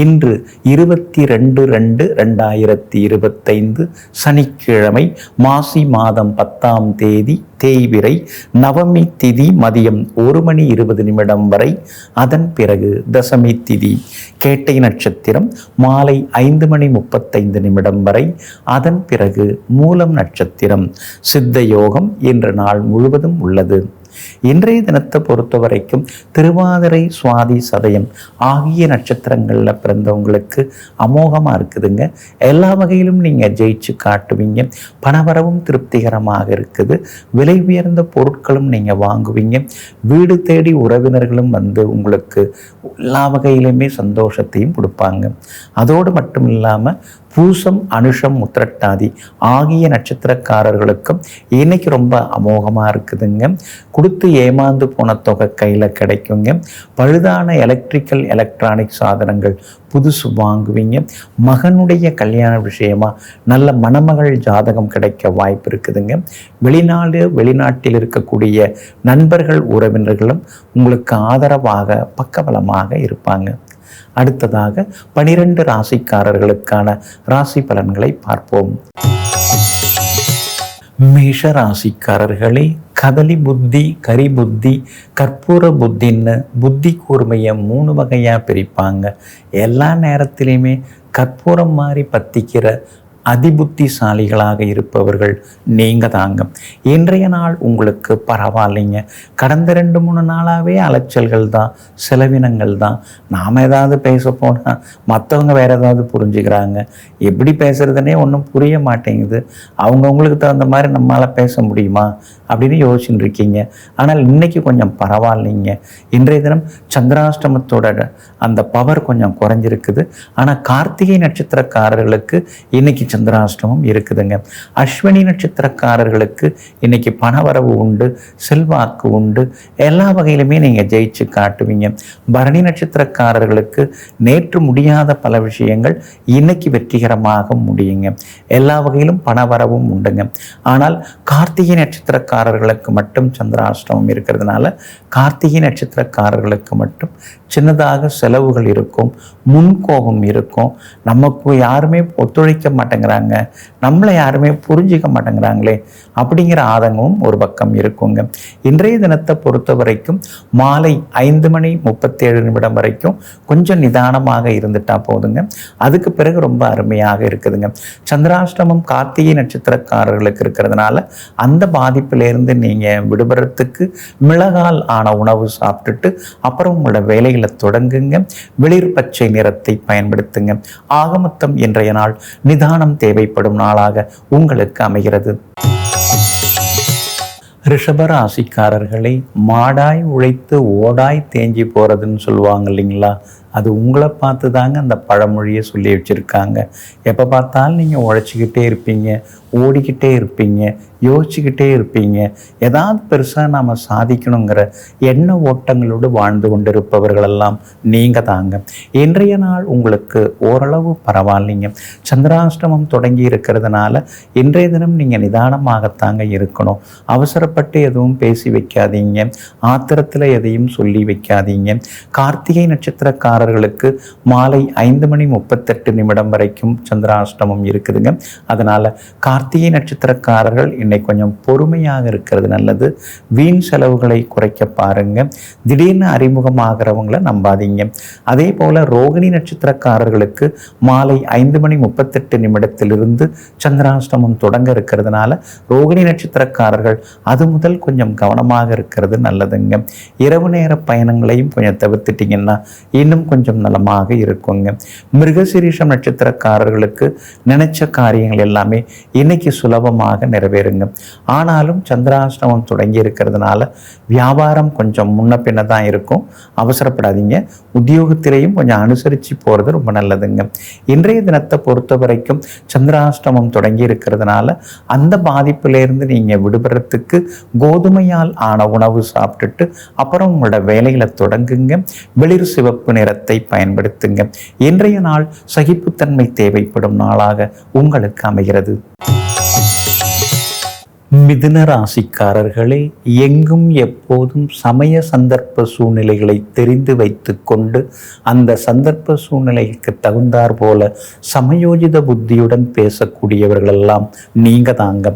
இன்று இருபத்தி ரெண்டு ரெண்டு ரெண்டாயிரத்தி இருபத்தைந்து சனிக்கிழமை மாசி மாதம் பத்தாம் தேதி தேய்விரை நவமி திதி மதியம் ஒரு மணி இருபது நிமிடம் வரை. அதன் பிறகு தசமி திதி. கேட்டை நட்சத்திரம் மாலை ஐந்து மணி முப்பத்தைந்து நிமிடம் வரை. அதன் பிறகு மூலம் நட்சத்திரம். சித்த யோகம் என்ற நாள் முழுவதும் உள்ளது. இன்றைய தினத்தை பொறுத்த வரைக்கும் திருவாதிரை சுவாதி சதயம் ஆகிய நட்சத்திரங்களில் பிறந்தவங்களுக்கு அமோகமாக இருக்குதுங்க. எல்லா வகையிலும் நீங்கள் ஜெயிச்சு காட்டுவீங்க. பணவரவும் திருப்திகரமாக இருக்குது. விலை உயர்ந்த பொருட்களும் நீங்கள் வாங்குவீங்க. வீடு தேடி உறவினர்களும் வந்து உங்களுக்கு எல்லா வகையிலுமே சந்தோஷத்தையும் கொடுப்பாங்க. அதோடு மட்டும் இல்லாமல் பூசம் அனுஷம் உத்திரட்டாதி ஆகிய நட்சத்திரக்காரர்களுக்கும் இன்னைக்கு ரொம்ப அமோகமாக இருக்குதுங்க. கொடுத்து ஏமாந்து போன தொகை கையில் கிடைக்குங்க. பழுதான எலக்ட்ரிக்கல் எலக்ட்ரானிக் சாதனங்கள் புதுசு வாங்குவீங்க. மகனுடைய கல்யாண விஷயமா நல்ல மணமகள் ஜாதகம் கிடைக்க வாய்ப்பு இருக்குதுங்க. வெளிநாடு வெளிநாட்டில் இருக்கக்கூடிய நண்பர்கள் உறவினர்களும் உங்களுக்கு ஆதரவாக பக்கபலமாக இருப்பாங்க. அடுத்ததாக பனிரெண்டு ராசிக்காரர்களுக்கான ராசி பலன்களை பார்ப்போம். மேஷ ராசிக்காரர்களே கதலி புத்தி கரி புத்தி கற்பூர புத்தின்னு புத்தி கூர்மையை மூணு வகையாக பிரிப்பாங்க. எல்லா நேரத்திலையுமே கற்பூரம் மாதிரி பத்திக்கிற அதிபுத்திசாலிகளாக இருப்பவர்கள் நீங்கள் தாங்க இன்றைய நாள் உங்களுக்கு பரவாயில்லைங்க. கடந்த ரெண்டு மூணு நாளாகவே அலைச்சல்கள் தான் செலவினங்கள் தான். நாம் ஏதாவது பேச போனால் மற்றவங்க வேறு ஏதாவது புரிஞ்சுக்கிறாங்க. எப்படி பேசுகிறதுனே ஒன்றும் புரிய மாட்டேங்குது. அவங்கவுங்களுக்கு தகுந்த மாதிரி நம்மளால் பேச முடியுமா? அப்படின்னு யோசிச்சுட்டு இருக்கீங்க. ஆனால் இன்னைக்கு கொஞ்சம் பரவாயில்லைங்க. இன்றைய தினம் சந்திராஷ்டமத்தோட அந்த பவர் கொஞ்சம் குறைஞ்சிருக்குது. ஆனால் கார்த்திகை நட்சத்திரக்காரர்களுக்கு இன்றைக்கி சந்திராஷ்டமம் இருக்குதுங்க. அஸ்வினி நட்சத்திரக்காரர்களுக்கு இன்னைக்கு பணவரவு உண்டு செல்வாக்கு உண்டு. எல்லா வகையிலுமே நீங்கள் ஜெயிச்சு காட்டுவீங்க. பரணி நட்சத்திரக்காரர்களுக்கு நேற்று முடியாத பல விஷயங்கள் இன்னைக்கு வெற்றிகரமாக முடியுங்க. எல்லா வகையிலும் பணவரவும் உண்டுங்க. ஆனால் கார்த்திகை நட்சத்திரக்காரர்களுக்கு மட்டும் சந்திராஷ்டமம் இருக்கிறதுனால கார்த்திகை நட்சத்திரக்காரர்களுக்கு மட்டும் சின்னதாக செலவுகள் இருக்கும் முன்கோபம் இருக்கும். நமக்கு யாருமே ஒத்துழைக்க மாட்டேங்கிறாங்க. நம்மளை யாருமே புரிஞ்சிக்க மாட்டேங்கிறாங்களே. அப்படிங்கிற ஆதங்கமும் ஒரு பக்கம் இருக்குங்க. இன்றைய தினத்தை பொறுத்த வரைக்கும் மாலை ஐந்து மணி முப்பத்தேழு நிமிடம் வரைக்கும் கொஞ்சம் நிதானமாக இருந்துட்டா போதுங்க. அதுக்கு பிறகு ரொம்ப அருமையாக இருக்குதுங்க. சந்திராஷ்டமம் கார்த்திகை நட்சத்திரக்காரர்களுக்கு இருக்கிறதுனால அந்த பாதிப்பிலிருந்து நீங்கள் விடுபடுறதுக்கு மிளகால் ஆன உணவு சாப்பிட்டுட்டு அப்புறம் உங்களோட வேலைகளை தொடங்குங்க. வெளிர் பச்சை நிறத்தை பயன்படுத்துங்க. ஆகமொத்தம் இன்றைய நாள் நிதானம் தேவைப்படும் நாளாக உங்களுக்கு அமைகிறது. ரிஷபராசிக்காரர்களை மாடாய் உழைத்து ஓடாய் தேஞ்சி போகிறதுன்னு சொல்லுவாங்க இல்லைங்களா? அது உங்களை பார்த்து தாங்க அந்த பழமொழியை சொல்லி வச்சுருக்காங்க. எப்போ பார்த்தாலும் நீங்கள் உழைச்சிக்கிட்டே இருப்பீங்க ஓடிக்கிட்டே இருப்பீங்க யோசிச்சுக்கிட்டே இருப்பீங்க. ஏதாவது பெருசாக நாம் சாதிக்கணுங்கிற எண்ண ஓட்டங்களோடு வாழ்ந்து கொண்டிருப்பவர்களெல்லாம் நீங்கள் தாங்க. இன்றைய நாள் உங்களுக்கு ஓரளவு பரவாயில்லைங்க. சந்திராஷ்டமம் தொடங்கி இருக்கிறதுனால இன்றைய தினம் நீங்கள் நிதானமாகத்தாங்க இருக்கணும். அவசரப்பட்டு எதுவும் பேசி வைக்காதீங்க. ஆத்திரத்தில் எதையும் சொல்லி வைக்காதீங்க. கார்த்திகை ராசிக்காரர்களுக்கு மாலை ஐந்து மணி முப்பத்தெட்டு நிமிடம் வரைக்கும் சந்திராஷ்டமம் இருக்குதுங்க. அதனால் கார்த்திகை நட்சத்திரக்காரர்கள் இன்னைக்கு கொஞ்சம் பொறுமையாக இருக்கிறது நல்லது. வீண் செலவுகளை குறைக்க பாருங்க. திடீர்னு அறிமுகமாகிறவங்கள நம்பாதீங்க. அதே போல் ரோகிணி நட்சத்திரக்காரர்களுக்கு மாலை ஐந்து மணி முப்பத்தெட்டு நிமிடத்திலிருந்து சந்திராஷ்டமம் தொடங்க இருக்கிறதுனால ரோகிணி நட்சத்திரக்காரர்கள் அது முதல் கொஞ்சம் கவனமாக இருக்கிறது நல்லதுங்க. இரவு நேர பயணங்களையும் கொஞ்சம் தவிர்த்துட்டிங்கன்னா இன்னும் கொஞ்சம் நலமாக இருக்குங்க. மிருகசிரீஷம் நட்சத்திரக்காரர்களுக்கு நினைச்ச காரியங்கள் எல்லாமே இன்னைக்கு சுலபமாக நிறைவேறுங்க. ஆனாலும் சந்திராஷ்டமம் தொடங்கி இருக்கிறதுனால வியாபாரம் கொஞ்சம் முன்ன பின்ன தான் இருக்கும். அவசரப்படாதீங்க. உத்தியோகத்திலையும் கொஞ்சம் அனுசரித்து போகிறது ரொம்ப நல்லதுங்க. இன்றைய தினத்தை பொறுத்த வரைக்கும் சந்திராஷ்டமம் தொடங்கி இருக்கிறதுனால அந்த பாதிப்பிலேருந்து நீங்கள் விடுபடுறதுக்கு கோதுமையால் ஆன உணவு சாப்பிட்டுட்டு அப்புறம் உங்களோட வேலையில் தொடங்குங்க. வெளிர் சிவப்பு நேரத்தை பயன்படுத்துங்க. இன்றைய நாள் சகிப்புத்தன்மை தேவைப்படும் நாளாக உங்களுக்கு அமைகிறது. மிதுன ராசிக்காரர்களே எங்கும் எப்போதும் சமய சந்தர்ப்ப சூழ்நிலைகளை தெரிந்து வைத்து கொண்டு அந்த சந்தர்ப்ப சூழ்நிலைக்கு தகுந்தாற் போல சமயோஜித புத்தியுடன் பேசக்கூடியவர்களெல்லாம் நீங்க தாங்க.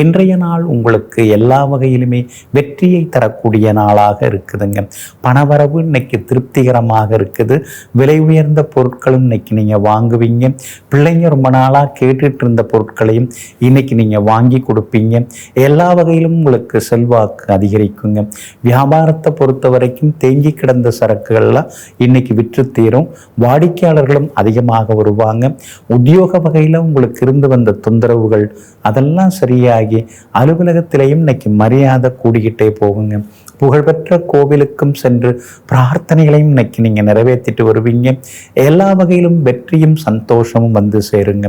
இன்றைய நாள் உங்களுக்கு எல்லா வகையிலுமே வெற்றியை தரக்கூடிய நாளாக இருக்குதுங்க. பணவரவு இன்னைக்கு திருப்திகரமாக இருக்குது. விலை உயர்ந்த பொருட்களும் இன்னைக்கு நீங்கள் வாங்குவீங்க. பிள்ளைங்க ரொம்ப நாளாக கேட்டுட்டு இருந்த பொருட்களையும் இன்னைக்கு நீங்கள் வாங்கி கொடுப்பீங்க. எல்லா வகையிலும் உங்களுக்கு செல்வாக்கு அதிகரிக்குங்க. வியாபாரத்தை பொறுத்த வரைக்கும் தேங்கி கிடந்த சரக்குகள்லாம் இன்னைக்கு விற்று தீரும். வாடிக்கையாளர்களும் அதிகமாக வருவாங்க. உத்தியோக வகையில் உங்களுக்கு இருந்து வந்த தொந்தரவுகள் அதெல்லாம் சரியாகி அலுவலகத்திலையும் இன்னைக்கு மரியாதை கூடிக்கிட்டே போகுங்க. புகழ்பெற்ற கோவிலுக்கும் சென்று பிரார்த்தனைகளையும் இன்னைக்கு நீங்கள் நிறைவேற்றிட்டு வருவீங்க. எல்லா வகையிலும் வெற்றியும் சந்தோஷமும் வந்து சேருங்க.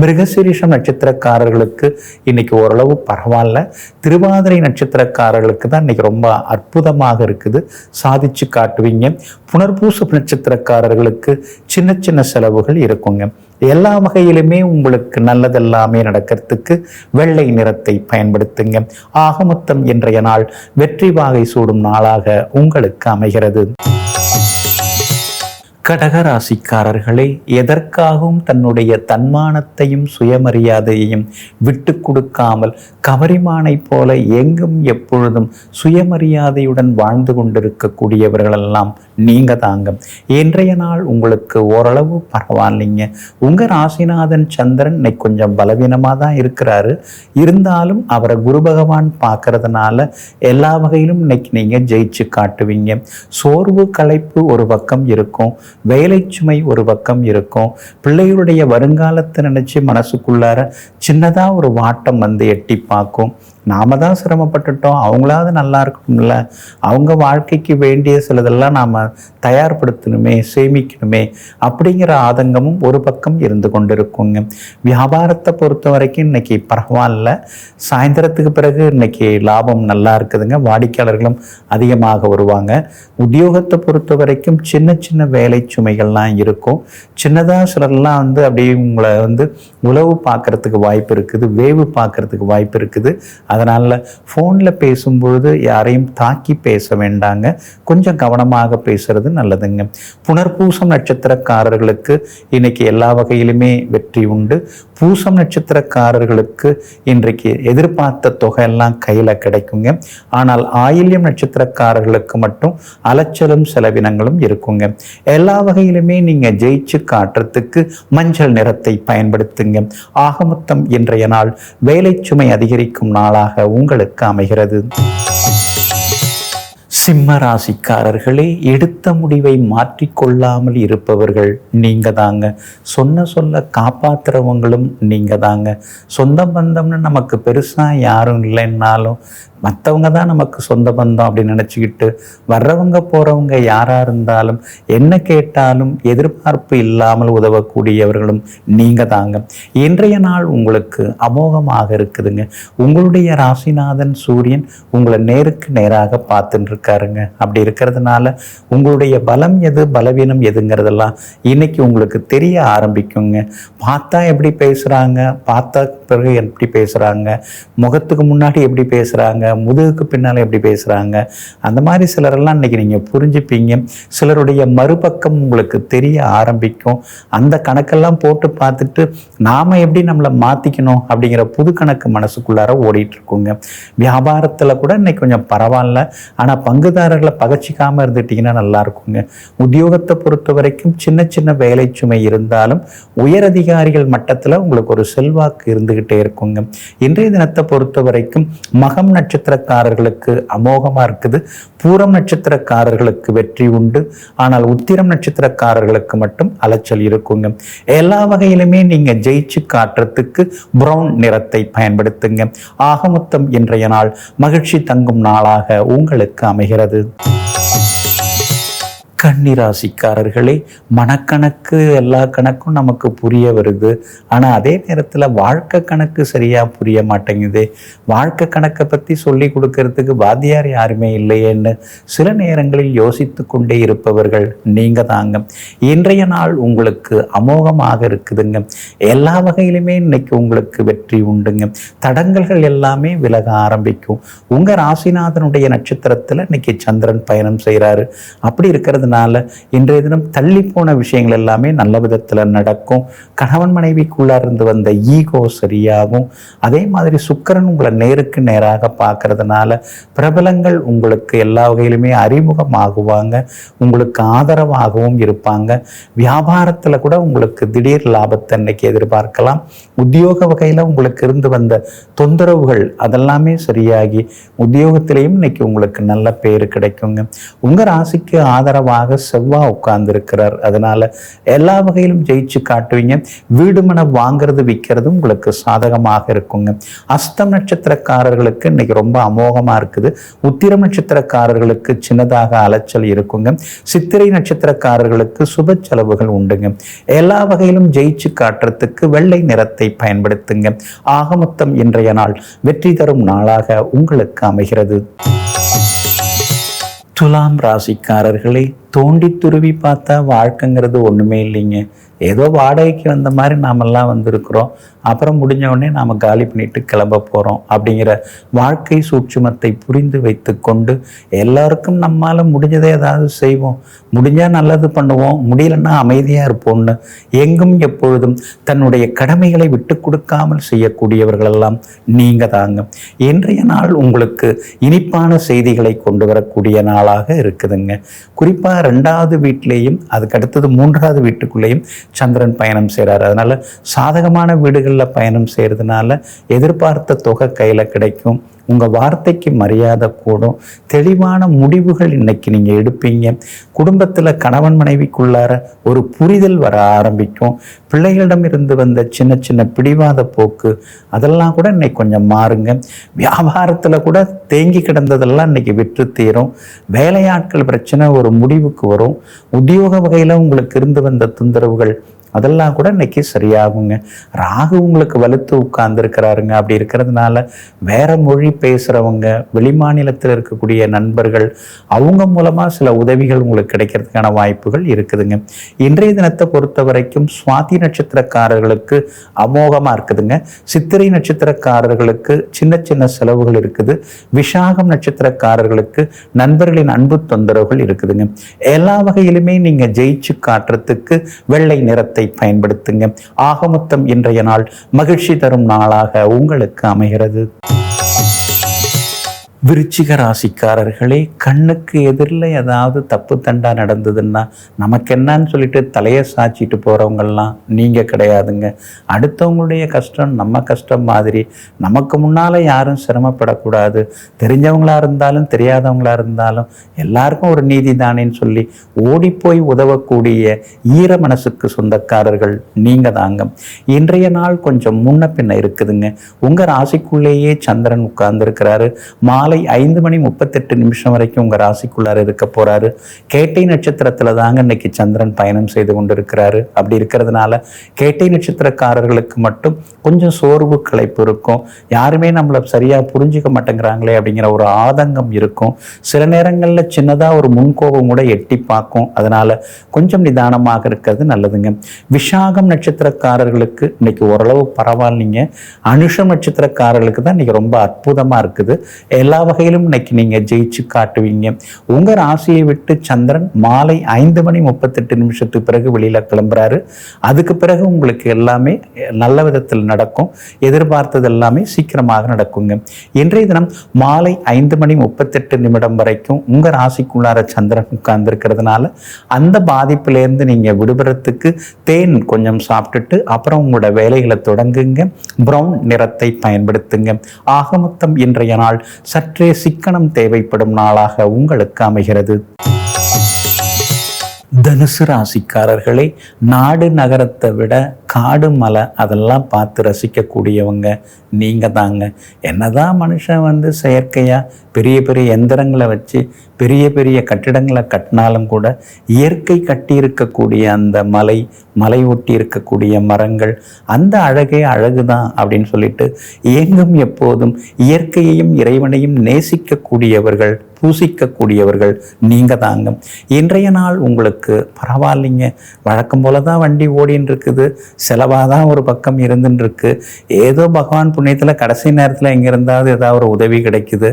மிருகசிரீஷம் நட்சத்திரக்காரர்களுக்கு இன்னைக்கு ஓரளவு பரவாயில்ல. திருவாதிரை நட்சத்திரக்காரர்களுக்கு தான் இன்னைக்கு ரொம்ப அற்புதமாக இருக்குது. சாதிச்சு காட்டுவீங்க. புனர்பூச நட்சத்திரக்காரர்களுக்கு சின்ன சின்ன செலவுகள் இருக்குங்க. எல்லா வகையிலுமே உங்களுக்கு நல்லதெல்லாமே நடக்கிறதுக்கு வெள்ளை நிறத்தை பயன்படுத்துங்க. ஆகமொத்தம் இன்றைய நாள் வெற்றி வாகை சூடும் நாளாக உங்களுக்கு அமைகிறது. கடகராசிக்காரர்களே எதற்காகவும் தன்னுடைய தன்மானத்தையும் சுயமரியாதையையும் விட்டு கொடுக்காமல் கவரிமானை போல எங்கும் எப்பொழுதும் சுயமரியாதையுடன் வாழ்ந்து கொண்டிருக்கக்கூடியவர்களெல்லாம் நீங்க தாங்க. இன்றைய நாள் உங்களுக்கு ஓரளவு பரவாயில்லைங்க. உங்க ராசிநாதன் சந்திரன் இன்னைக்கு கொஞ்சம் பலவீனமாக தான் இருக்கிறாரு. இருந்தாலும் அவரை குரு பகவான் பார்க்கறதுனால எல்லா வகையிலும் இன்னைக்கு நீங்க ஜெயிச்சு காட்டுவீங்க. சோர்வு களைப்பு ஒரு பக்கம் இருக்கும். வேலை சுமை ஒரு பக்கம் இருக்கும். பிள்ளைகளுடைய வருங்காலத்தை நினைச்சு மனசுக்குள்ளார சின்னதா ஒரு வாட்டம் வந்து எட்டி பார்க்கும். நாம தான் சிரமப்பட்டுட்டோம். அவங்களாவது நல்லா இருக்கணும்ல. அவங்க வாழ்க்கைக்கு வேண்டிய சிலதெல்லாம் நாம் தயார்படுத்தணுமே சேமிக்கணுமே அப்படிங்கிற ஆதங்கமும் ஒரு பக்கம் இருந்து கொண்டிருக்குங்க. வியாபாரத்தை பொறுத்த வரைக்கும் இன்னைக்கு பரவாயில்ல. சாயந்தரத்துக்கு பிறகு இன்னைக்கு லாபம் நல்லா இருக்குதுங்க. வாடிக்கையாளர்களும் அதிகமாக வருவாங்க. உத்தியோகத்தை பொறுத்த வரைக்கும் சின்ன சின்ன வேலை சுமைகள்லாம் இருக்கும். சின்னதாக சிலர்லாம் வந்து அப்படியே உங்களை வந்து உழவு பார்க்கறதுக்கு வாய்ப்பு இருக்குது. வேவு பார்க்கறதுக்கு வாய்ப்பு இருக்குது. அதனால் ஃபோனில் பேசும்பொழுது யாரையும் தாக்கி பேச வேண்டாங்க. கொஞ்சம் கவனமாக பேசுறது நல்லதுங்க. புனர்பூசம் நட்சத்திரக்காரர்களுக்கு இன்னைக்கு எல்லா வகையிலுமே வெற்றி உண்டு. பூசம் நட்சத்திரக்காரர்களுக்கு இன்றைக்கு எதிர்பார்த்த தொகை எல்லாம் கையில் கிடைக்குங்க. ஆனால் ஆயில்யம் நட்சத்திரக்காரர்களுக்கு மட்டும் அலைச்சலும் செலவினங்களும் இருக்குங்க. எல்லா வகையிலுமே நீங்கள் ஜெயிச்சு காட்டுறதுக்கு மஞ்சள் நிறத்தை பயன்படுத்துங்க. ஆகமொத்தம் இன்றைய நாள் வேலை சுமை அதிகரிக்கும் நாளாக உங்களுக்கு அமைகிறது. சிம்ம ராசிக்காரர்களே எடுத்த முடிவை மாற்றிக்கொள்ளாமல் இருப்பவர்கள் நீங்க தாங்க சொன்ன சொல்ல காப்பாத்துறவங்களும் நீங்க தாங்க சொந்த பந்தம்னு நமக்கு பெருசா யாரும் இல்லைன்னாலும் மற்றவங்க தான் நமக்கு சொந்த பந்தம் அப்படின்னு நினச்சிக்கிட்டு வர்றவங்க போகிறவங்க யாராக இருந்தாலும் என்ன கேட்டாலும் எதிர்பார்ப்பு இல்லாமல் உதவக்கூடியவர்களும் நீங்கள் தாங்க. இன்றைய நாள் உங்களுக்கு அமோகமாக இருக்குதுங்க. உங்களுடைய ராசிநாதன் சூரியன் உங்களை நேருக்கு நேராக பார்த்துட்டு இருக்காருங்க அப்படி இருக்கிறதுனால உங்களுடைய பலம் எது பலவீனம் எதுங்கிறதெல்லாம் இன்னைக்கு உங்களுக்கு தெரிய ஆரம்பிக்குங்க. பார்த்தா எப்படி பேசுகிறாங்க பார்த்தா பிறகு எப்படி பேசுகிறாங்க முகத்துக்கு முன்னாடி எப்படி பேசுகிறாங்க முதுகுக்கு பின்னால் எப்படி பேசுகிறாங்க அந்த மாதிரி சிலரெல்லாம் இன்றைக்கி நீங்கள் புரிஞ்சுப்பீங்க. சிலருடைய மறுபக்கம் உங்களுக்கு தெரிய ஆரம்பிக்கும். அந்த கணக்கெல்லாம் போட்டு பார்த்துட்டு நாம் எப்படி நம்மளை மாற்றிக்கணும் அப்படிங்கிற புது கணக்கு மனசுக்குள்ளார ஓடிட்டுருக்குங்க. வியாபாரத்தில் கூட இன்றைக்கி கொஞ்சம் பரவாயில்ல. ஆனால் பங்குதாரர்களை பகச்சிக்காமல் இருந்துட்டிங்கன்னா நல்லா இருக்குங்க உத்தியோகத்தை பொறுத்த வரைக்கும் சின்ன சின்ன வேலை சுமை இருந்தாலும் உயர் அதிகாரிகள் மட்டத்தில் உங்களுக்கு ஒரு செல்வாக்கு இருந்துகிட்டே இருக்குங்க. இன்றைய தினத்தை பொறுத்த வரைக்கும் மகம் நட்சத்திரம் நட்சத்திரக்காரர்களுக்கு அமோகமாக இருக்குது. பூரம் நட்சத்திரக்காரர்களுக்கு வெற்றி உண்டு. ஆனால் உத்திரம் நட்சத்திரக்காரர்களுக்கு மட்டும் அலைச்சல் இருக்குங்க. எல்லா வகையிலுமே நீங்க ஜெயிச்சு காட்டுறதுக்கு பிரவுன் நிறத்தை பயன்படுத்துங்க. ஆகமொத்தம் இன்றைய நாள் மகிழ்ச்சி தங்கும் நாளாக உங்களுக்கு அமைகிறது. கன்னிராசிக்காரர்களே மனக்கணக்கு எல்லா கணக்கும் நமக்கு புரிய வருது. ஆனால் அதே நேரத்தில் வாழ்க்கை கணக்கு சரியாக புரிய மாட்டேங்குது. வாழ்க்கை கணக்கை பற்றி சொல்லி கொடுக்கறதுக்கு வாத்தியார் யாருமே இல்லையேன்னு சில நேரங்களில் யோசித்து கொண்டே இருப்பவர்கள் நீங்கள் தாங்க. இன்றைய நாள் உங்களுக்கு அமோகமாக இருக்குதுங்க. எல்லா வகையிலுமே இன்னைக்கு உங்களுக்கு வெற்றி உண்டுங்க. தடங்கல்கள் எல்லாமே விலக ஆரம்பிக்கும். உங்கள் ராசிநாதனுடைய நட்சத்திரத்தில் இன்னைக்கு சந்திரன் பயணம் செய்கிறாரு அப்படி இருக்கிறது இருக்கிறதுனால இன்றைய தினம் தள்ளி போன விஷயங்கள் எல்லாமே நல்ல விதத்தில் நடக்கும். கணவன் மனைவிக்குள்ளே இருந்து வந்த ஈகோ சரியாகும். அதே மாதிரி சுக்கரன் உங்களை நேருக்கு நேராக பார்க்கறதுனால பிரபலங்கள் உங்களுக்கு எல்லா வகையிலுமே அறிமுகமாகுவாங்க. உங்களுக்கு ஆதரவாகவும் இருப்பாங்க. வியாபாரத்தில் கூட உங்களுக்கு திடீர் லாபத்தை இன்னைக்கு எதிர்பார்க்கலாம். உத்தியோக வகையில் உங்களுக்கு இருந்து வந்த தொந்தரவுகள் அதெல்லாமே சரியாகி உத்தியோகத்திலையும் இன்னைக்கு உங்களுக்கு நல்ல பேர் கிடைக்குங்க. உங்கள் ராசிக்கு ஆதரவாக செவ்வாய் உட்கார்ந்துருக்கிறார். அதனால எல்லா வகையிலும் ஜெயிச்சு காட்டுவீங்க. வீடு மன வாங்குறது விற்கிறது உங்களுக்கு சாதகமாக இருக்குங்க. அஸ்தம் நட்சத்திரக்காரர்களுக்கு இன்னைக்கு ரொம்ப அமோகமா இருக்குது. உத்திரம் நட்சத்திரக்காரர்களுக்கு சின்னதாக அலைச்சல் இருக்குங்க. சித்திரை நட்சத்திரக்காரர்களுக்கு சுப செலவுகள் உண்டுங்க. எல்லா வகையிலும் ஜெயிச்சு காட்டுறதுக்கு வெள்ளை நிறத்தை பயன்படுத்துங்க. ஆகமொத்தம் இன்றைய நாள் வெற்றி தரும் நாளாக உங்களுக்கு அமைகிறது. துலாம் ராசிக்காரர்களை தோண்டி துருவி பார்த்தா வாழ்க்கைங்கிறது ஒன்றுமே இல்லைங்க. ஏதோ வாடகைக்கு வந்த மாதிரி நாமெல்லாம் வந்திருக்கிறோம். அப்புறம் முடிஞ்ச உடனே நாம் காலி பண்ணிட்டு கிளம்ப போகிறோம் அப்படிங்கிற வாழ்க்கை சூட்சுமத்தை புரிந்து வைத்து கொண்டு எல்லாருக்கும் நம்மால் முடிஞ்சதை ஏதாவது செய்வோம். முடிஞ்சால் நல்லது பண்ணுவோம். முடியலன்னா அமைதியாக இருப்போம்னு எங்கும் எப்பொழுதும் தன்னுடைய கடமைகளை விட்டு கொடுக்காமல் செய்யக்கூடியவர்களெல்லாம் நீங்கள் தாங்க. இன்றைய நாள் உங்களுக்கு இனிப்பான செய்திகளை கொண்டு வரக்கூடிய நாளாக இருக்குதுங்க. குறிப்பாக ரெண்டாவது வீட்டிலேயும் அதுக்கு அடுத்தது மூன்றாவது வீட்டுக்குள்ளேயும் சந்திரன் பயணம் செய்கிறார் அதனால சாதகமான வீடுகள் வீடுகளில் பயணம் செய்கிறதுனால எதிர்பார்த்த தொகை கையில் கிடைக்கும். உங்கள் வார்த்தைக்கு மரியாதை கூடும். தெளிவான முடிவுகள் இன்னைக்கு நீங்கள் எடுப்பீங்க. குடும்பத்தில் கணவன் மனைவிக்குள்ளார ஒரு புரிதல் வர ஆரம்பிக்கும். பிள்ளைகளிடம் இருந்து வந்த சின்ன சின்ன பிடிவாத போக்கு அதெல்லாம் கூட இன்னைக்கு கொஞ்சம் மாறுங்க. வியாபாரத்தில் கூட தேங்கி கிடந்ததெல்லாம் இன்னைக்கு விற்று தீரும். வேலையாட்கள் பிரச்சனை ஒரு முடிவுக்கு வரும். உத்தியோக வகையில் உங்களுக்கு இருந்து வந்த தொந்தரவுகள் அதெல்லாம் கூட இன்னைக்கு சரியாகுங்க. ராகு உங்களுக்கு வலுத்து உட்கார்ந்துருக்கிறாருங்க. அப்படி இருக்கிறதுனால வேற மொழி பேசுகிறவங்க வெளிமாநிலத்தில் இருக்கக்கூடிய நண்பர்கள் அவங்க மூலமாக சில உதவிகள் உங்களுக்கு கிடைக்கிறதுக்கான வாய்ப்புகள் இருக்குதுங்க. இன்றைய தினத்தை பொறுத்த வரைக்கும் சுவாதி நட்சத்திரக்காரர்களுக்கு அமோகமாக இருக்குதுங்க. சித்திரை நட்சத்திரக்காரர்களுக்கு சின்ன சின்ன செலவுகள் இருக்குது. விஷாகம் நட்சத்திரக்காரர்களுக்கு நண்பர்களின் அன்பு தொந்தரவுகள் இருக்குதுங்க. எல்லா வகையிலுமே நீங்கள் ஜெயிச்சு காட்டுறதுக்கு வெள்ளை நிறத்தை பயன்படுத்துங்க. ஆகமொத்தம் இன்றைய நாள் மகிழ்ச்சி தரும் நாளாக உங்களுக்கு அமைகிறது. விருச்சிக ராசிக்காரர்களே கண்ணுக்கு எதிரில் ஏதாவது தப்பு தண்டா நடந்ததுன்னா நமக்கு என்னன்னு சொல்லிட்டு தலையை சாய்ச்சிட்டு போகிறவங்கெல்லாம் நீங்கள் கிடையாதுங்க. அடுத்தவங்களுடைய கஷ்டம் நம்ம கஷ்டம் மாதிரி. நமக்கு முன்னால் யாரும் சிரமப்படக்கூடாது. தெரிஞ்சவங்களாக இருந்தாலும் தெரியாதவங்களாக இருந்தாலும் எல்லாருக்கும் ஒரு நீதி தானேன்னு சொல்லி ஓடிப்போய் உதவக்கூடிய ஈர மனசுக்கு சொந்தக்காரர்கள் நீங்கள் தாங்க. இன்றைய நாள் கொஞ்சம் முன்ன பின்ன இருக்குதுங்க. உங்கள் ராசிக்குள்ளேயே சந்திரன் உட்கார்ந்துருக்கிறாரு. மாலை மாலை ஐந்து மணி முப்பத்தெட்டு நிமிஷம் வரைக்கும் உங்கள் ராசிக்குள்ளார இருக்க போகிறாரு கேட்டை நட்சத்திரத்தில் தாங்க இன்னைக்கு சந்திரன் பயணம் செய்து கொண்டிருக்கிறாரு. அப்படி இருக்கிறதுனால கேட்டை நட்சத்திரக்காரர்களுக்கு மட்டும் கொஞ்சம் சோர்வு களைப்பு இருக்கும். யாருமே நம்மளை சரியாக புரிஞ்சிக்க மாட்டேங்கிறாங்களே அப்படிங்கிற ஒரு ஆதங்கம் இருக்கும். சில நேரங்களில் சின்னதாக ஒரு முன்கோபம் கூட எட்டி பார்க்கும். அதனால் கொஞ்சம் நிதானமாக இருக்கிறது நல்லதுங்க. விஷாகம் நட்சத்திரக்காரர்களுக்கு இன்னைக்கு ஓரளவு பரவாயில்லைங்க. அனுஷம் நட்சத்திரக்காரர்களுக்கு தான் இன்னைக்கு ரொம்ப அற்புதமாக இருக்குது. எல்லா வகையிலும் இன்னைக்கு நீங்கள் ஜெயிச்சு காட்டுவீங்க. உங்கள் ராசியை விட்டு சந்திரன் மாலை ஐந்து மணி முப்பத்தெட்டு நிமிஷத்துக்கு பிறகு வெளியில் கிளம்புறாரு. அதுக்கு பிறகு உங்களுக்கு எல்லாமே நல்ல விதத்தில் நடக்கும். எதிர்பார்த்தது எல்லாமே சீக்கிரமாக நடக்குங்க. இன்றைய தினம் மாலை ஐந்து மணி முப்பத்தெட்டு நிமிடம் வரைக்கும் உங்கள் ராசிக்குள்ளார சந்திரன் உட்கார்ந்துருக்கிறதுனால அந்த பாதிப்பிலேருந்து நீங்கள் விடுபடுறதுக்கு தேன் கொஞ்சம் சாப்பிட்டுட்டு அப்புறம் உங்களோட வேலைகளை தொடங்குங்க. பிரவுன் நிறத்தை பயன்படுத்துங்க. ஆக மொத்தம் இன்றைய நாள் சற்று சற்றே சிக்கனம் தேவைப்படும் நாளாக உங்களுக்கு அமைகிறது. தனுசு ராசிக்காரர்களை நாடு நகரத்தை விட காடு மலை அதெல்லாம் பார்த்து ரசிக்கக்கூடியவங்க நீங்கள் தாங்க. என்னதான் மனுஷன் வந்து செயற்கையாக பெரிய பெரிய எந்திரங்களை வச்சு பெரிய பெரிய கட்டிடங்களை கட்டினாலும் கூட இயற்கை கட்டி இருக்கக்கூடிய அந்த மலை மலை ஒட்டி இருக்கக்கூடிய மரங்கள் அந்த அழகே அழகு தான் அப்படின்னு சொல்லிட்டு எங்கும் எப்போதும் இயற்கையையும் இறைவனையும் நேசிக்கக்கூடியவர்கள் பூசிக்கக்கூடியவர்கள் நீங்கள் தாங்க. இன்றைய நாள் உங்களுக்கு பரவாயில்லைங்க. வழக்கம் போல தான் வண்டி ஓடின்னு இருக்குது செலவாக தான் ஒரு பக்கம் இருந்துன்னுருக்கு ஏதோ பகவான் புண்ணியத்தில் கடைசி நேரத்தில் எங்கே இருந்தாவது ஏதாவது ஒரு உதவி கிடைக்குது.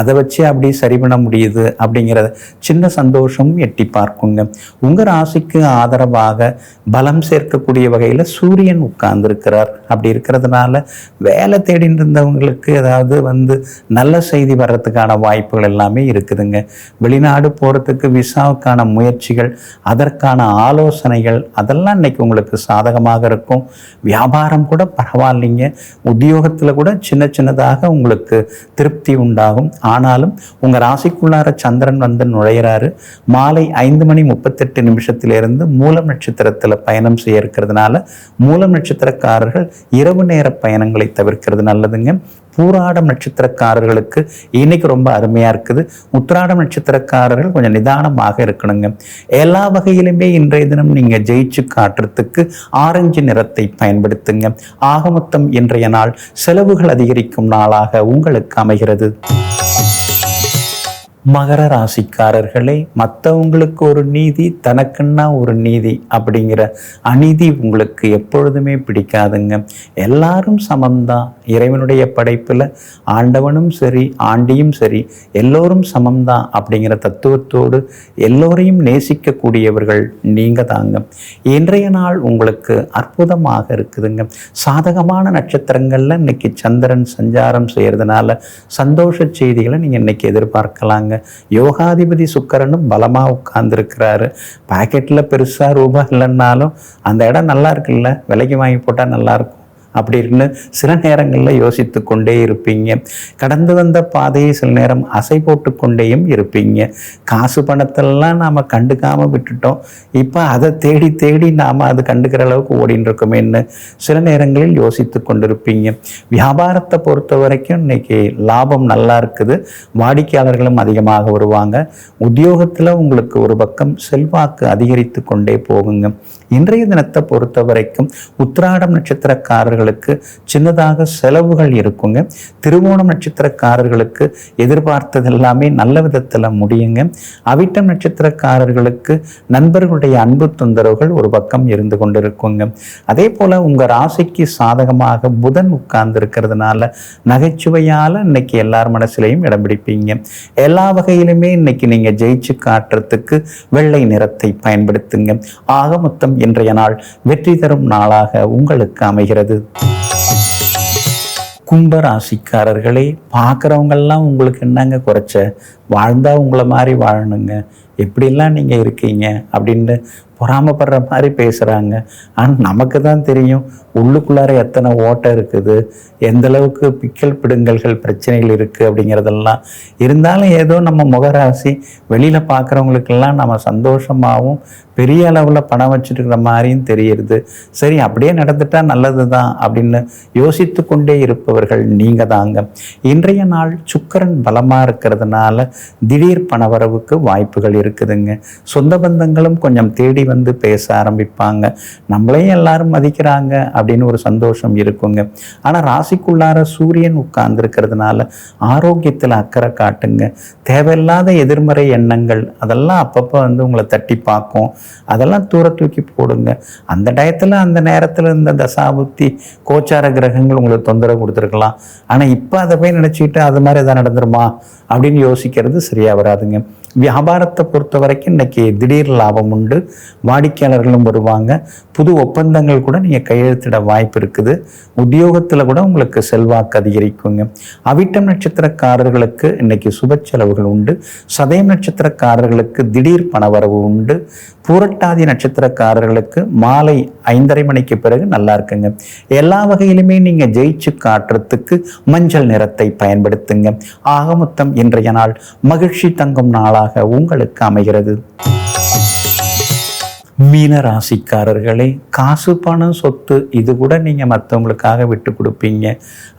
அதை வச்சு அப்படி சரி பண்ண முடியுது அப்படிங்கிறத சின்ன சந்தோஷம் எட்டி பார்க்குங்க. உங்கள் ராசிக்கு ஆதரவாக பலம் சேர்க்கக்கூடிய வகையில் சூரியன் உட்கார்ந்துருக்கிறார். அப்படி இருக்கிறதுனால வேலை தேடின்னு இருந்தவங்களுக்கு ஏதாவது வந்து நல்ல செய்தி வர்றதுக்கான வாய்ப்புகள் எல்லாமே இருக்குதுங்க. வெளிநாடு போகிறதுக்கு விசாவுக்கான முயற்சிகள் அதற்கான ஆலோசனைகள் அதெல்லாம் இன்னைக்கு உங்களுக்கு சாதகமாக இருக்கும். வியாபாரம் கூட பரவாயில்லைங்க. உத்தியோகத்தில் கூட சின்ன சின்னதாக உங்களுக்கு திருப்தி உண்டாகும். ஆனாலும் உங்கள் ராசிக்குள்ளார சந்திரன் வந்து நுழையிறாரு. மாலை ஐந்து மணி முப்பத்தெட்டு நிமிஷத்திலிருந்து மூலம் நட்சத்திரத்தில் பயணம் செய்ய இருக்கிறதுனால மூலம் நட்சத்திரக்காரர்கள் இரவு நேர பயணங்களை தவிர்க்கிறது நல்லதுங்க. பூராடம் நட்சத்திரக்காரர்களுக்கு இன்னைக்கு ரொம்ப அருமையாக இருக்குது. உத்திராடம் நட்சத்திரக்காரர்கள் கொஞ்சம் நிதானமாக இருக்கணுங்க. எல்லா வகையிலுமே இன்றைய தினம் நீங்கள் ஜெயிச்சு காட்டுறதுக்கு ஆரஞ்சு நிறத்தை பயன்படுத்துங்க. ஆகமொத்தம் இன்றைய நாள் செலவுகள் அதிகரிக்கும் நாளாக உங்களுக்கு அமைகிறது. மகர ராசிக்காரர்களே மற்றவங்களுக்கு ஒரு நீதி தனக்குன்னா ஒரு நீதி அப்படிங்கிற அநீதி உங்களுக்கு எப்பொழுதுமே பிடிக்காதுங்க. எல்லாரும் சமம்தான். இறைவனுடைய படைப்பில் ஆண்டவனும் சரி ஆண்டியும் சரி எல்லோரும் சமம்தான் அப்படிங்கிற தத்துவத்தோடு எல்லோரையும் நேசிக்கக்கூடியவர்கள் நீங்கள் தாங்க இன்றைய நாள் உங்களுக்கு அற்புதமாக இருக்குதுங்க. சாதகமான நட்சத்திரங்களில் இன்னைக்கு சந்திரன் சஞ்சாரம் செய்கிறதுனால சந்தோஷ செய்திகளை நீங்கள் இன்னைக்கு எதிர்பார்க்கலாங்க. யோகாதிபதி சுக்கரனும் பலமாக உட்கார்ந்துருக்கிறாரு. பாக்கெட்டில் பெருசாக ரூபாய் இல்லைன்னாலும் அந்த இடம் நல்லா இருக்குல்ல? விலைக்கு வாங்கி போட்டால் நல்லாயிருக்கும் அப்படின்னு சில நேரங்களில் யோசித்து கொண்டே இருப்பீங்க. கடந்து வந்த பாதையை சில நேரம் அசை போட்டு கொண்டேயும் இருப்பீங்க. காசு பணத்தெல்லாம் நாம் கண்டுக்காமல் விட்டுட்டோம். இப்போ அதை தேடி தேடி நாம் அது கண்டுக்கிற அளவுக்கு ஓடின்னு இருக்கோமேன்னு சில நேரங்களில் யோசித்து கொண்டிருப்பீங்க. வியாபாரத்தை பொறுத்த வரைக்கும் இன்னைக்கு லாபம் நல்லா இருக்குது. வாடிக்கையாளர்களும் அதிகமாக வருவாங்க. உத்தியோகத்தில் உங்களுக்கு ஒரு பக்கம் செல்வாக்கு அதிகரித்து கொண்டே போகுங்க. இன்றைய தினத்தை பொறுத்த வரைக்கும் உத்திராடம் நட்சத்திரக்காரர்களுக்கு சின்னதாக செலவுகள் இருக்குங்க. திருவோணம் நட்சத்திரக்காரர்களுக்கு எதிர்பார்த்தது எல்லாமே நல்ல விதத்தில் முடியுங்க. அவிட்டம் நட்சத்திரக்காரர்களுக்கு நண்பர்களுடைய அன்பு தொந்தரவுகள் ஒரு பக்கம் இருந்து கொண்டிருக்குங்க. அதே போல உங்க ராசிக்கு சாதகமாக புதன் உட்கார்ந்து இருக்கிறதுனால நகைச்சுவையால் இன்னைக்கு எல்லார் மனசுலையும் இடம் பிடிப்பீங்க. எல்லா வகையிலுமே இன்னைக்கு நீங்க ஜெயிச்சு காட்டுறதுக்கு வெள்ளை நிறத்தை பயன்படுத்துங்க. ஆக மொத்தம் இன்றைய நாள் வெற்றி தரும் நாளாக உங்களுக்கு அமைகிறது. கும்பராசிக்காரர்களே பார்க்குறவங்கெல்லாம் உங்களுக்கு என்னங்க குறைச்ச? வாழ்ந்தா உங்களை மாதிரி வாழணுங்க. எப்படிலாம் நீங்கள் இருக்கீங்க? அப்படின்னு பொறாமப்படுற மாதிரி பேசுகிறாங்க ஆனால் நமக்கு தான் தெரியும் உள்ளுக்குள்ளார எத்தனை ஓட்டை இருக்குது எந்தளவுக்கு பிக்கல் பிடுங்கல்கள் பிரச்சனைகள் இருக்குது அப்படிங்கிறதெல்லாம். இருந்தாலும் ஏதோ நம்ம முகராசி வெளியில் பார்க்குறவங்களுக்கெல்லாம் நம்ம சந்தோஷமாகவும் பெரிய அளவில் பணம் வச்சுருக்கிற மாதிரியும் தெரியுது. சரி அப்படியே நடந்துட்டால் நல்லது தான் அப்படின்னு யோசித்து கொண்டே இருப்பவர்கள் நீங்கள் தாங்க. இன்றைய நாள் சுக்கரன் பலமாக இருக்கிறதுனால திடீர் பணவரவுக்கு வாய்ப்புகள் இருக்குதுங்க. சொந்த பந்தங்களும் கொஞ்சம் தேடி வந்து பேச ஆரம்பிப்பாங்க. நம்மளையும் எல்லாரும் மதிக்கிறாங்க அப்படின்னு ஒரு சந்தோஷம் இருக்குங்க. ஆனால் ராசிக்குள்ளார சூரியன் உட்கார்ந்துருக்கிறதுனால ஆரோக்கியத்தில் அக்கறை காட்டுங்க. தேவையில்லாத எதிர்மறை எண்ணங்கள் அதெல்லாம் அப்பப்போ வந்து உங்களை தட்டி பார்க்கும். அதெல்லாம் தூர தூக்கி போடுங்க. அந்த டயத்தில் அந்த நேரத்தில் இருந்த தசாபுத்தி கோச்சார கிரகங்கள் உங்களுக்கு தொந்தரவு கொடுத்துருக்கலாம். ஆனால் இப்போ அதை போய் நினச்சிக்கிட்டு அது மாதிரி எதாவது நடந்துருமா அப்படின்னு யோசிக்கிறது சரியாக வராதுங்க. வியாபாரத்தை பொறுத்த வரைக்கும் இன்னைக்கு திடீர் லாபம் உண்டு. வாடிக்கையாளர்களும் வருவாங்க. புது ஒப்பந்தங்கள் கூட நீங்கள் கையெழுத்திட வாய்ப்பு இருக்குது. உத்தியோகத்தில் கூட உங்களுக்கு செல்வாக்கு அதிகரிக்குங்க. அவிட்டம் நட்சத்திரக்காரர்களுக்கு இன்னைக்கு சுப செலவுகள் உண்டு. சதயம் நட்சத்திரக்காரர்களுக்கு திடீர் பணவரவு உண்டு. பூரட்டாதி நட்சத்திரக்காரர்களுக்கு மாலை ஐந்தரை மணிக்கு பிறகு நல்லா இருக்குங்க. எல்லா வகையிலுமே நீங்கள் ஜெயிச்சு காட்டுறதுக்கு மஞ்சள் நிறத்தை பயன்படுத்துங்க. ஆக மொத்தம் இன்றைய நாள் மகிழ்ச்சி தங்கும் நாளாக உங்களுக்கு அமைகிறது. மீன ராசிக்காரர்களே காசு பணம் சொத்து இது கூட நீங்கள் மற்றவங்களுக்காக விட்டு கொடுப்பீங்க.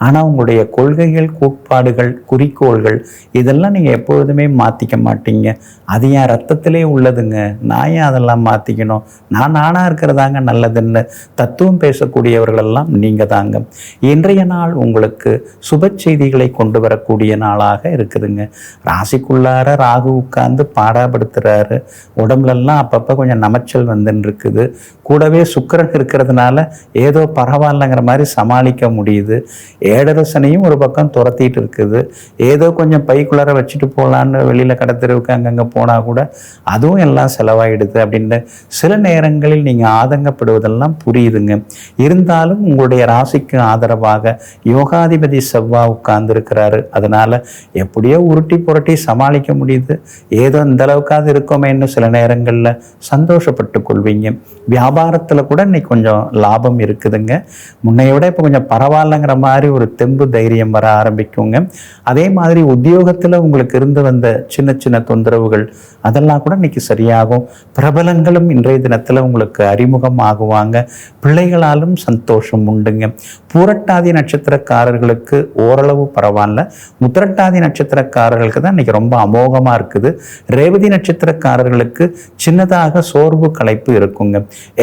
ஆனால் உங்களுடைய கொள்கைகள் கோட்பாடுகள் குறிக்கோள்கள் இதெல்லாம் நீங்கள் எப்பொழுதுமே மாற்றிக்க மாட்டீங்க. அது என் ரத்தத்திலே உள்ளதுங்க? நான் ஏன் அதெல்லாம் மாற்றிக்கணும் நான் நானாக இருக்கிறதாங்க நல்லதுன்னு தத்துவம் பேசக்கூடியவர்களெல்லாம் நீங்கள் தாங்க. இன்றைய நாள் உங்களுக்கு சுப செய்திகளை கொண்டு வரக்கூடிய நாளாக இருக்குதுங்க. ராசிக்குள்ளார ராகு உட்கார்ந்து பாடாப்படுத்துகிறாரு உடம்புலெல்லாம் அப்பப்போ கொஞ்சம் நமச்சல் வந்துன்னு கூடவே சுக்கரன் இருக்கிறதுனால ஏதோ பரவாயில்லைங்கிற மாதிரி சமாளிக்க முடியுது. ஏழரசனையும் ஒரு பக்கம் துரத்திட்டு இருக்குது. ஏதோ கொஞ்சம் பைக்குள்ளார வச்சுட்டு போகலான்னு வெளியில் கடத்திருவுக்கு அங்கங்கே போனால் கூட அதுவும் எல்லாம் செலவாயிடுது அப்படின்னு சில நேரங்களில் நீங்கள் ஆதங்கப்படுவதெல்லாம் புரியுதுங்க. இருந்தாலும் உங்களுடைய ராசிக்கு ஆதரவாக யோகாதிபதி செவ்வா உட்கார்ந்துருக்கிறாரு. அதனால எப்படியோ உருட்டி புரட்டி சமாளிக்க முடியுது. ஏதோ இந்த அளவுக்காவது இருக்கோமேன்னு சில நேரங்களில் சந்தோஷப்பட்டு கொள்வீங்க வியாபாரத்தில் கூட இன்னைக்கு கொஞ்சம் லாபம் இருக்குதுங்க. முன்னைய விட இப்போ கொஞ்சம் பரவாயில்லைங்கிற மாதிரி ஒரு தெம்பு தைரியம் வர ஆரம்பிக்குங்க. அதே மாதிரி உத்தியோகத்தில் உங்களுக்கு இருந்து வந்த சின்ன சின்ன தொந்தரவுகள் அதெல்லாம் கூட இன்னைக்கு சரியாகும். பிரபலங்களும் இன்றைய தினத்தில் உங்களுக்கு அறிமுகம் ஆகுவாங்க பிள்ளைகளாலும் சந்தோஷம் உண்டுங்க. பூரட்டாதி நட்சத்திரக்காரர்களுக்கு ஓரளவு பரவாயில்ல. முத்திரட்டாதி நட்சத்திரக்காரர்களுக்கு தான் இன்னைக்கு ரொம்ப அமோகமாக இருக்குது. ரேவதி நட்சத்திரக்காரர்களுக்கு சின்னதாக சோர்வு களைப்பு இருக்குங்க.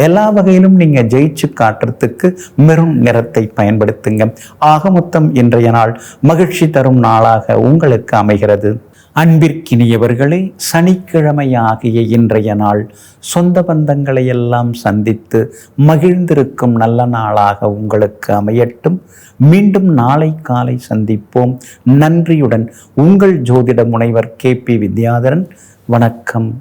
எல்லா வகையிலும் நீங்கள் ஜெயிச்சு காட்டுறதுக்கு மெரும் நிறத்தை பயன்படுத்துங்க. ஆக மொத்தம் இன்றைய நாள் மகிழ்ச்சி தரும் நாளாக உங்களுக்கு அமைகிறது. அன்பிற்கினியவர்களே சனிக்கிழமை ஆகிய இன்றைய நாள் சொந்த பந்தங்களை எல்லாம் சந்தித்து மகிழ்ந்திருக்கும் நல்ல நாளாக உங்களுக்கு அமையட்டும். மீண்டும் நாளை காலை சந்திப்போம். நன்றியுடன் உங்கள் ஜோதிட முனைவர் கே பி வித்யாதரன். வணக்கம்.